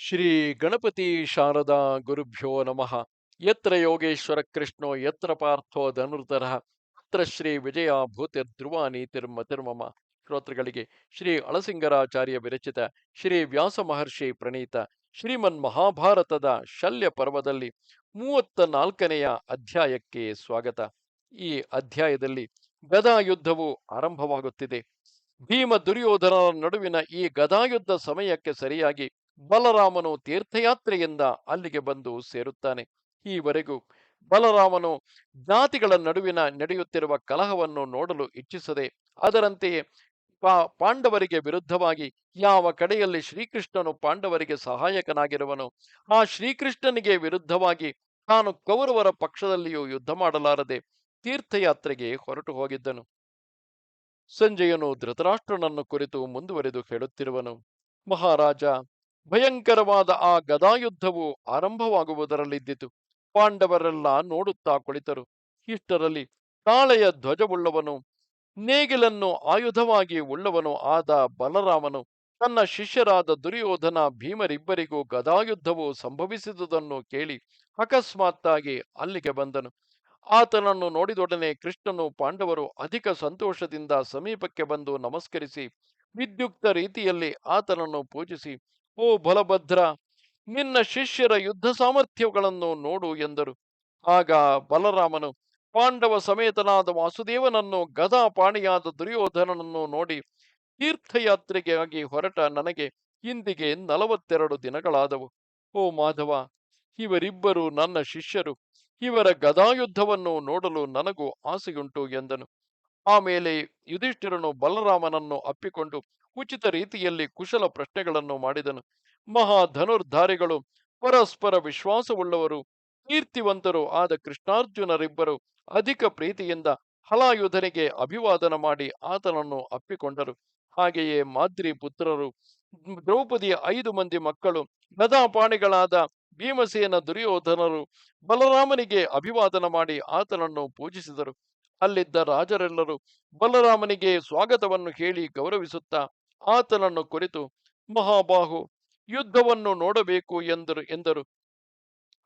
ಶ್ರೀ ಗಣಪತಿ ಶಾರದಾ ಗುರುಭ್ಯೋ ನಮಃ. ಯತ್ರ ಯೋಗೇಶ್ವರ ಕೃಷ್ಣೋ, ಯತ್ರ ಪಾರ್ಥೋ ಧನುರ್ಧರ ಅತ್ರ ಶ್ರೀ ವಿಜಯ ಭೂತಿರ್ಧ್ರುವ ನೀತಿರ್ಮತಿರ್ಮಮ ಶ್ರೋತೃಗಳಿಗೆ ಶ್ರೀ ಅಳಸಿಂಗರಾಚಾರ್ಯ ವಿರಚಿತ ಶ್ರೀ ವ್ಯಾಸ ಮಹರ್ಷಿ ಪ್ರಣೀತ ಶ್ರೀಮನ್ ಮಹಾಭಾರತದ ಶಲ್ಯ ಪರ್ವದಲ್ಲಿ ಮೂವತ್ತ ನಾಲ್ಕನೆಯ ಅಧ್ಯಾಯಕ್ಕೆ ಸ್ವಾಗತ. ಈ ಅಧ್ಯಾಯದಲ್ಲಿ ಗದಾ ಯುದ್ಧವು ಆರಂಭವಾಗುತ್ತಿದೆ. ಭೀಮ ದುರ್ಯೋಧನರ ನಡುವಿನ ಈ ಗದಾಯುದ್ಧ ಸಮಯಕ್ಕೆ ಸರಿಯಾಗಿ ಬಲರಾಮನು ತೀರ್ಥಯಾತ್ರೆಯಿಂದ ಅಲ್ಲಿಗೆ ಬಂದು ಸೇರುತ್ತಾನೆ. ಈವರೆಗೂ ಬಲರಾಮನು ಜಾತಿಗಳ ನಡುವಿನ ನಡೆಯುತ್ತಿರುವ ಕಲಹವನ್ನು ನೋಡಲು ಇಚ್ಛಿಸದೆ, ಅದರಂತೆಯೇ ಪಾ- ಪಾಂಡವರಿಗೆ ವಿರುದ್ಧವಾಗಿ ಯಾವ ಕಡೆಯಲ್ಲಿ ಶ್ರೀಕೃಷ್ಣನು ಪಾಂಡವರಿಗೆ ಸಹಾಯಕನಾಗಿರುವನು, ಆ ಶ್ರೀಕೃಷ್ಣನಿಗೆ ವಿರುದ್ಧವಾಗಿ ತಾನು ಕೌರವರ ಪಕ್ಷದಲ್ಲಿಯೂ ಯುದ್ಧ ಮಾಡಲಾರದೆ ತೀರ್ಥಯಾತ್ರೆಗೆ ಹೊರಟು ಹೋಗಿದ್ದನು. ಸಂಜಯನು ಧೃತರಾಷ್ಟ್ರನನ್ನು ಕುರಿತು ಮುಂದುವರೆದು ಹೇಳುತ್ತಿರುವನು. ಮಹಾರಾಜ ಭಯಂಕರವಾದ ಆ ಗದಾಯುದ್ಧವು ಆರಂಭವಾಗುವುದರಲ್ಲಿದ್ದಿತು. ಪಾಂಡವರೆಲ್ಲ ನೋಡುತ್ತಾ ಕುಳಿತರು. ಇಷ್ಟರಲ್ಲಿ ಕಾಳೆಯ ಧ್ವಜವುಳ್ಳವನು, ನೇಗಿಲನ್ನು ಆಯುಧವಾಗಿ ಉಳ್ಳವನು ಆದ ಬಲರಾಮನು, ತನ್ನ ಶಿಷ್ಯರಾದ ದುರ್ಯೋಧನ ಭೀಮರಿಬ್ಬರಿಗೂ ಗದಾಯುದ್ಧವು ಸಂಭವಿಸಿದುದನ್ನು ಕೇಳಿ ಅಕಸ್ಮಾತ್ತಾಗಿ ಅಲ್ಲಿಗೆ ಬಂದನು. ಆತನನ್ನು ನೋಡಿದೊಡನೆ ಕೃಷ್ಣನು ಪಾಂಡವರು ಅಧಿಕ ಸಂತೋಷದಿಂದ ಸಮೀಪಕ್ಕೆ ಬಂದು ನಮಸ್ಕರಿಸಿ, ವಿದ್ಯುಕ್ತ ರೀತಿಯಲ್ಲಿ ಆತನನ್ನು ಪೂಜಿಸಿ ಓ ಬಲಭದ್ರ, ನಿನ್ನ ಶಿಷ್ಯರ ಯುದ್ಧ ಸಾಮರ್ಥ್ಯಗಳನ್ನು ನೋಡು ಎಂದರು. ಆಗ ಬಲರಾಮನು, ಪಾಂಡವ ಸಮೇತನಾದ ವಾಸುದೇವನನ್ನು, ಗದಾಪಾಣಿಯಾದ ದುರ್ಯೋಧನನನ್ನು ನೋಡಿ ತೀರ್ಥಯಾತ್ರೆಗಾಗಿ ಹೊರಟ ನನಗೆ ಇಂದಿಗೆ ನಲವತ್ತೆರಡು ದಿನಗಳಾದವು. ಓ ಮಾಧವ, ಇವರಿಬ್ಬರು ನನ್ನ ಶಿಷ್ಯರು, ಇವರ ಗದಾಯುದ್ಧವನ್ನು ನೋಡಲು ನನಗೂ ಆಸೆಯುಂಟು ಎಂದನು. ಆಮೇಲೆ ಯುಧಿಷ್ಠಿರನು ಬಲರಾಮನನ್ನು ಅಪ್ಪಿಕೊಂಡು ಉಚಿತ ರೀತಿಯಲ್ಲಿ ಕುಶಲ ಪ್ರಶ್ನೆಗಳನ್ನು ಮಾಡಿದನು. ಮಹಾ ಧನುರ್ಧಾರಿಗಳು, ಪರಸ್ಪರ ವಿಶ್ವಾಸವುಳ್ಳವರು, ಕೀರ್ತಿವಂತರು ಆದ ಕೃಷ್ಣಾರ್ಜುನರಿಬ್ಬರು ಅಧಿಕ ಪ್ರೀತಿಯಿಂದ ಹಲಾಯುಧನಿಗೆ ಅಭಿವಾದನ ಮಾಡಿ ಆತನನ್ನು ಅಪ್ಪಿಕೊಂಡರು. ಹಾಗೆಯೇ ಮಾದ್ರಿ ಪುತ್ರರು, ದ್ರೌಪದಿಯ ಐದು ಮಂದಿ ಮಕ್ಕಳು, ಗದಾಪಾಣಿಗಳಾದ ಭೀಮಸೇನ ದುರ್ಯೋಧನರು ಬಲರಾಮನಿಗೆ ಅಭಿವಾದನ ಮಾಡಿ ಆತನನ್ನು ಪೂಜಿಸಿದರು. ಅಲ್ಲಿದ್ದ ರಾಜರೆಲ್ಲರೂ ಬಲರಾಮನಿಗೆ ಸ್ವಾಗತವನ್ನು ಹೇಳಿ ಗೌರವಿಸುತ್ತಾ ಆತನನ್ನು ಕುರಿತು ಮಹಾಬಾಹು ಯುದ್ಧವನ್ನು ನೋಡಬೇಕು ಎಂದರು ಎಂದರು.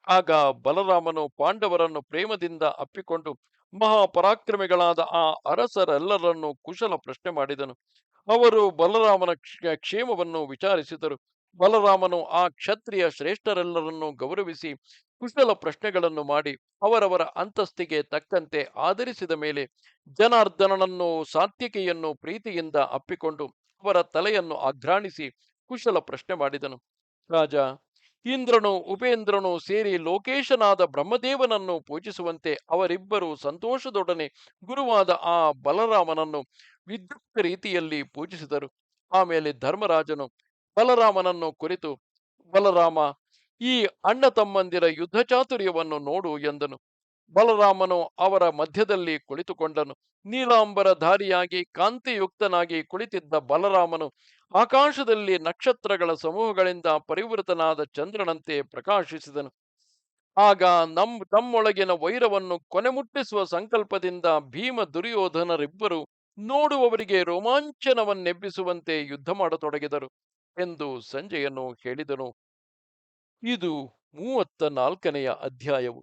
ಆಗ ಬಲರಾಮನು ಪಾಂಡವರನ್ನು ಪ್ರೇಮದಿಂದ ಅಪ್ಪಿಕೊಂಡು ಮಹಾಪರಾಕ್ರಮಿಗಳಾದ ಆ ಅರಸರೆಲ್ಲರನ್ನು ಕುಶಲ ಪ್ರಶ್ನೆ ಮಾಡಿದನು. ಅವರು ಬಲರಾಮನ ಕ್ಷ- ಕ್ಷೇಮವನ್ನು ವಿಚಾರಿಸಿದರು. ಬಲರಾಮನು ಆ ಕ್ಷತ್ರಿಯ ಶ್ರೇಷ್ಠರೆಲ್ಲರನ್ನು ಗೌರವಿಸಿ ಕುಶಲ ಪ್ರಶ್ನೆಗಳನ್ನು ಮಾಡಿ ಅವರವರ ಅಂತಸ್ತಿಗೆ ತಕ್ಕಂತೆ ಆಧರಿಸಿದ ಮೇಲೆ ಜನಾರ್ದನನನ್ನು ಸಾತ್ವಿಕೆಯನ್ನು ಪ್ರೀತಿಯಿಂದ ಅಪ್ಪಿಕೊಂಡು ಅವರ ತಲೆಯನ್ನು ಆಘ್ರಾಣಿಸಿ ಕುಶಲ ಪ್ರಶ್ನೆ ಮಾಡಿದನು. ರಾಜ, ಇಂದ್ರನು ಉಪೇಂದ್ರನು ಸೇರಿ ಲೋಕೇಶನಾದ ಬ್ರಹ್ಮದೇವನನ್ನು ಪೂಜಿಸುವಂತೆ ಅವರಿಬ್ಬರು ಸಂತೋಷದೊಡನೆ ಗುರುವಾದ ಆ ಬಲರಾಮನನ್ನು ವಿದ್ಯುಕ್ತ ರೀತಿಯಲ್ಲಿ ಪೂಜಿಸಿದರು. ಆಮೇಲೆ ಧರ್ಮರಾಜನು ಬಲರಾಮನನ್ನು ಕುರಿತು, ಬಲರಾಮ, ಈ ಅಣ್ಣ ತಮ್ಮಂದಿರ ಯುದ್ಧ ಚಾತುರ್ಯವನ್ನು ನೋಡು ಎಂದನು. ಬಲರಾಮನು ಅವರ ಮಧ್ಯದಲ್ಲಿ ಕುಳಿತುಕೊಂಡನು. ನೀಲಾಂಬರಧಾರಿಯಾಗಿ ಕಾಂತಿಯುಕ್ತನಾಗಿ ಕುಳಿತಿದ್ದ ಬಲರಾಮನು ಆಕಾಶದಲ್ಲಿ ನಕ್ಷತ್ರಗಳ ಸಮೂಹಗಳಿಂದ ಪರಿವೃತನಾದ ಚಂದ್ರನಂತೆ ಪ್ರಕಾಶಿಸಿದನು. ಆಗ ನಮ್, ತಮ್ಮೊಳಗಿನ ವೈರವನ್ನು ಕೊನೆಮುಟ್ಟಿಸುವ ಸಂಕಲ್ಪದಿಂದ ಭೀಮ ದುರ್ಯೋಧನರಿಬ್ಬರು ನೋಡುವವರಿಗೆ ರೋಮಾಂಚನವನ್ನೆಬ್ಬಿಸುವಂತೆ ಯುದ್ಧ ಮಾಡತೊಡಗಿದರು ಎಂದು ಸಂಜಯನು ಹೇಳಿದನು. ಇದು ಮೂವತ್ತ ನಾಲ್ಕನೆಯ ಅಧ್ಯಾಯವು.